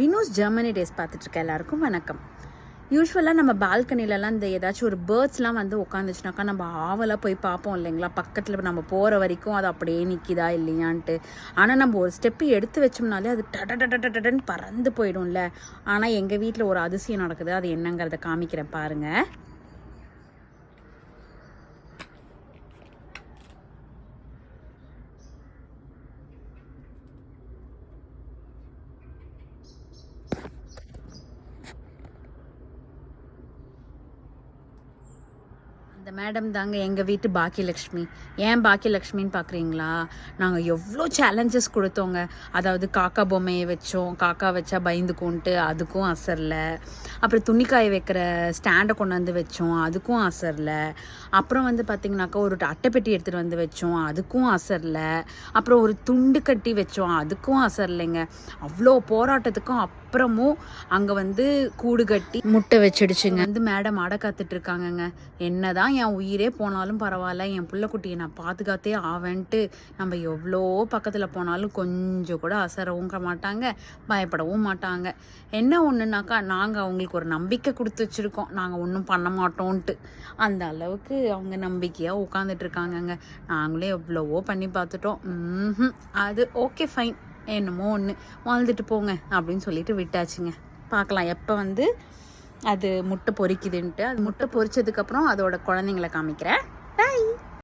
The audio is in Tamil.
வினோஸ் ஜெர்மனி டேஸ் பார்த்துட்ருக்க எல்லாருக்கும் வணக்கம். யூஸ்வலாக நம்ம பால்கனிலலாம் இந்த ஏதாச்சும் ஒரு பேர்ட்ஸ்லாம் வந்து உட்காந்துச்சுனாக்கா நம்ம ஆவலாக போய் பார்ப்போம் இல்லைங்களா? பக்கத்தில் நம்ம போகிற வரைக்கும் அது அப்படியே நிற்கிதா இல்லையான்ட்டு. ஆனால் நம்ம ஒரு ஸ்டெப்பு எடுத்து வச்சோம்னாலே அது டட டட டட டடன்னு பறந்து போயிடும்ல. ஆனால் எங்கள் வீட்டில் ஒரு அதிசயம் நடக்குது. அது என்னங்கிறத காமிக்கிறேன் பாருங்கள் இந்த மேடம் தாங்க எங்கள் வீட்டு பாக்கியலக்ஷ்மி ஏன் பாக்கியலக்ஷ்மின்னு பார்க்குறீங்களா நாங்கள் எவ்வளோ சேலஞ்சஸ் கொடுத்தோங்க. அதாவது காக்கா பொம்மையை வச்சோம். காக்கா வச்சா பயந்துக்கும்ன்ட்டு அதுக்கும் அசரில். அப்புறம் துணிக்காய வைக்கிற ஸ்டாண்டை கொண்டு வந்து வச்சோம். அதுக்கும் அசரில் அப்புறம் வந்து பார்த்திங்கனாக்கா ஒரு அட்டைப்பெட்டி எடுத்துகிட்டு வந்து வச்சோம். அதுக்கும் அசரில் அப்புறம் ஒரு துண்டு கட்டி வச்சோம். அதுக்கும் அசரலைங்க அவ்வளோ போராட்டத்துக்கும் அப்புறமும் அங்கே வந்து கூடு கட்டி முட்டை வச்சிடுச்சுங்க. வந்து மேடம் அடை காத்துட்டு இருக்காங்கங்க. என்னதான் என் உயிரே போனாலும் பரவாயில்ல. என் பிள்ளைக்குட்டியை நான் பாதுகாத்தே ஆவேன்ட்டு நம்ம எவ்வளோ பக்கத்தில் போனாலும் கொஞ்சம் கூட அசரவும் மாட்டாங்க. பயப்படவும் மாட்டாங்க. என்ன ஒன்றுனாக்கா நாங்கள் அவங்களுக்கு ஒரு நம்பிக்கை கொடுத்து வச்சுருக்கோம். நாங்கள் ஒன்றும் பண்ண மாட்டோன்ட்டு அந்த அளவுக்கு அவங்க நம்பிக்கையாக உட்காந்துட்டு இருக்காங்கங்க. நாங்களே எவ்வளவோ பண்ணி பார்த்துட்டோம். ம்ஹும். அது ஓகே ஃபைன் என்னமோ ஒன்று வாழ்ந்துட்டு போங்க அப்படின்னு சொல்லிட்டு விட்டாச்சுங்க. பார்க்கலாம். எப்போ வந்து அது முட்டை பொறிக்குதுன்ட்டு அது முட்டை பொறிச்சதுக்கப்புறம் அதோட குழந்தைங்கள காமிக்கிறேன். பாய்